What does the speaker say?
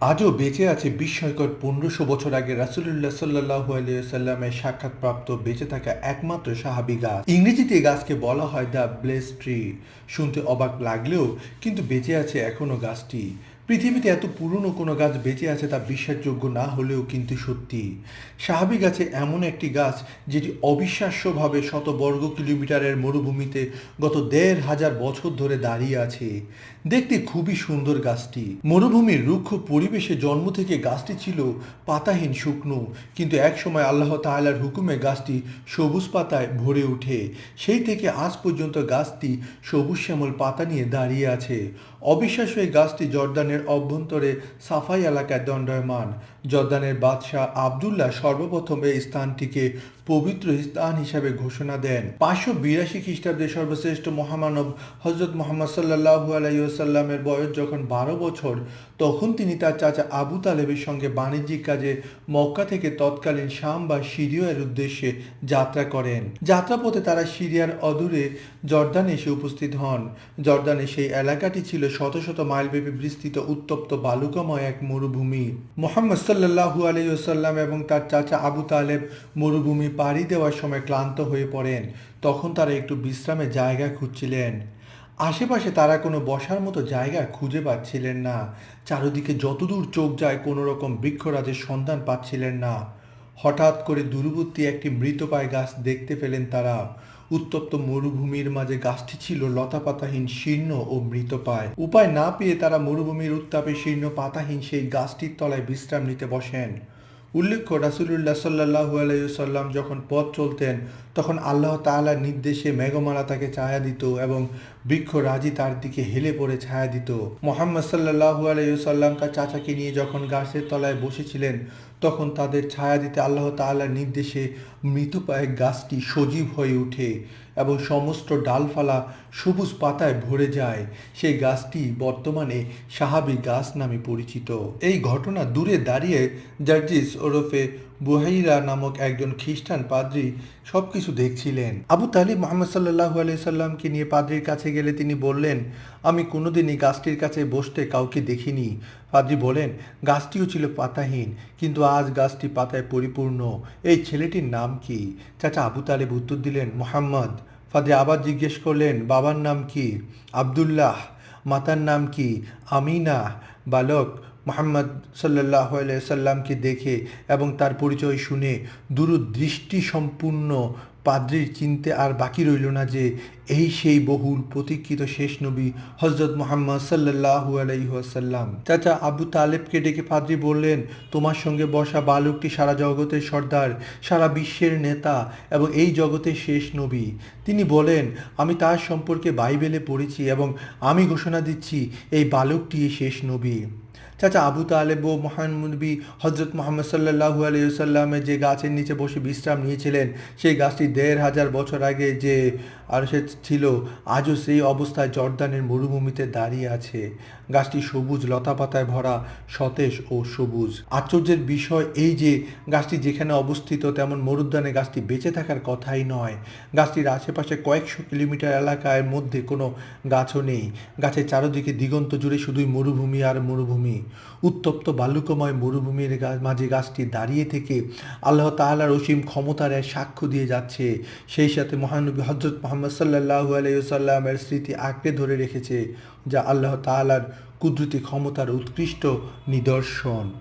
আজও বেঁচে আছে বিস্ময়কর পনেরোশো বছর আগে রাসুলুল্লাহ সাল্লাহ সাল্লামের সাক্ষাৎপ্রাপ্ত বেঁচে থাকা একমাত্র সাহাবি গাছ। ইংরেজিতে গাছকে বলা হয় দ্য ব্লেস ট্রি। শুনতে অবাক লাগলেও কিন্তু বেঁচে আছে এখনও গাছটি। পৃথিবীতে এত পুরনো কোনো গাছ বেঁচে আছে তা বিশ্বাসযোগ্য না হলেও কিন্তু সত্যি। সাহাবি গাছে এমন একটি গাছ যেটি অবিশ্বাস্যভাবে শত বর্গ কিলোমিটারের মরুভূমিতে গত দেড় হাজার বছর ধরে দাঁড়িয়ে আছে। দেখতে খুবই সুন্দর গাছটি। মরুভূমির রুক্ষ পরিবেশে জন্ম থেকে গাছটি ছিল পাতাহীন শুকনো, কিন্তু একসময় আল্লাহ তাআলার হুকুমে গাছটি সবুজ পাতায় ভরে ওঠে। সেই থেকে আজ পর্যন্ত গাছটি সবুজ শ্যামল পাতা নিয়ে দাঁড়িয়ে আছে। অবিশ্বাস্য এই গাছটি জর্দানের অভ্যন্তরে সাফাই এলাকায় দণ্ডায়মান। জর্দানের বাদশাহ আবদুল্লাহ সর্বপ্রথম এই স্থানটিকে পবিত্র স্থান হিসাবে ঘোষণা দেন। পাঁচশো বিরাশি খ্রিস্টাব্দে সর্বশ্রেষ্ঠ মহামানব হজরত মোহাম্মদ সাল্লাহু আলাইসাল্লামের বয়স যখন বারো বছর, তখন তিনি তার চাচা আবু তালেবের সঙ্গে বাণিজ্যিক কাজে মক্কা থেকে তৎকালীন শাম বা সিরিয়ার উদ্দেশ্যে যাত্রা করেন। যাত্রাপথে তারা সিরিয়ার অদূরে জর্দানে এসে উপস্থিত হন। জর্দানে সেই এলাকাটি ছিল শত শত মাইলব্যাপী বিস্তৃত উত্তপ্ত বালুকাময় এক মরুভূমি। মোহাম্মদ সাল্লাহু আলাইসাল্লাম এবং তার চাচা আবু তালেব মরুভূমি পাড়ি দেওয়ার সময় ক্লান্ত হয়ে পড়েন। তখন তারা একটু বিশ্রামের জায়গা খুঁজছিলেন। আশেপাশে তারা কোনো বসার মতো জায়গা খুঁজে পাচ্ছিলেন না। চারিদিকে যতদূর চোখ যায় কোনো রকম বৃক্ষরাজের সন্ধান পাচ্ছিলেন না। হঠাৎ করে দূরবর্তী একটি মৃতপায় গাছ দেখতে পেলেন তারা। উত্তপ্ত মরুভূমির মাঝে গাছটি ছিল লতাপাতাহীন শীর্ণ ও মৃতপায় উপায় না পেয়ে তারা মরুভূমির উত্তাপে শীর্ণ পাতাহীন সেই গাছটির তলায় বিশ্রাম নিতে বসেন। উল্লেখ্য, রাসুলুল্লাহ সাল্লাহ আলাইসাল্লাম যখন পথ চলতেন, তখন আল্লাহ তাআলার নির্দেশে মেঘমালা তাকে চায়া দিত এবং বৃক্ষ রাজি তার দিকে হেলে পড়ে ছায়া দিত। মোহাম্মদ সাল্লাহু আলাইসাল্লাম তার চাচাকে নিয়ে যখন গাছের তলায় বসেছিলেন, তখন তাদের ছায়া দিতে আল্লাহ তাআলার নির্দেশে মৃতপায় গাছটি সজীব হয়ে ওঠে এবং সমস্ত ডালফালা সবুজ পাতায় ভরে যায়। সেই গাছটি বর্তমানে সাহাবি গাছ নামে পরিচিত। এই ঘটনা দূরে দাঁড়িয়ে জার্জিস ওরফে বুহাইরা নামক একজন খ্রিস্টান পাদ্রী সব কিছু দেখছিলেন। আবু তালিব মোহাম্মদ সাল্লাহু আলিয়া সাল্লামকে নিয়ে পাদ্রির কাছে গেলে তিনি বললেন, আমি কোনোদিনই গাছটির কাছে বসতে কাউকে দেখিনি। পাদ্রি বলেন, গাছটিও ছিল পাতাহীন, কিন্তু আজ গাছটি পাতায় পরিপূর্ণ। এই ছেলেটির নাম কি? চাচা আবু তালেব উত্তর দিলেন, মোহাম্মদ। ফাদে আবার জিজ্ঞেস করলেন, বাবার নাম কি? আবদুল্লাহ। মাতার নাম কি? আমিনা। বালক। মোহাম্মদ সাল্লাহ সাল্লামকে দেখে এবং তার পরিচয় শুনে দূরদৃষ্টি সম্পূর্ণ পাদ্রির চিনতে আর বাকি রইল না যে এই সেই বহুল প্রতীক্ষিত শেষ নবী হজরত মোহাম্মদ সাল্লাহু আলাইসাল্লাম চাচা আবু তালেবকে ডেকে পাদ্রি বললেন, তোমার সঙ্গে বসা বালকটি সারা জগতের সর্দার, সারা বিশ্বের নেতা এবং এই জগতের শেষ নবী। তিনি বলেন, আমি তার সম্পর্কে বাইবেলে পড়েছি এবং আমি ঘোষণা দিচ্ছি, এই বালকটি শেষ নবী। চাচা আবু তালেব ও মহানবী হজরত মোহাম্মদ সাল্লাহু আলিয়াল্লামে যে গাছের নিচে বসে বিশ্রাম নিয়েছিলেন, সেই গাছটি দেড় হাজার বছর আগে যে আর সে ছিল, আজও সেই অবস্থায় জর্দানের মরুভূমিতে দাঁড়িয়ে আছে। গাছটি সবুজ লতাপাতায় ভরা, সতেজ ও সবুজ। আশ্চর্যের বিষয় এই যে গাছটি যেখানে অবস্থিত, তেমন মরুদ্যানে গাছটি বেঁচে থাকার কথাই নয়। গাছটির আশেপাশে কয়েকশো কিলোমিটার এলাকার মধ্যে কোনো গাছও নেই। গাছের চারদিকে দিগন্ত জুড়ে শুধুই মরুভূমি আর মরুভূমি। উত্তপ্ত বালুকময় মরুভূমির মাঝে গাছটি দাঁড়িয়ে থেকে আল্লাহ তাহালার অসীম ক্ষমতার এক সাক্ষ্য দিয়ে যাচ্ছে। সেই সাথে মহানবী হজরত মোহাম্মদ সাল্লাহু আলাইসাল্লামের স্মৃতি আঁকড়ে ধরে রেখেছে, যা আল্লাহ তাহালার কুদরতি ক্ষমতার উৎকৃষ্ট নিদর্শন।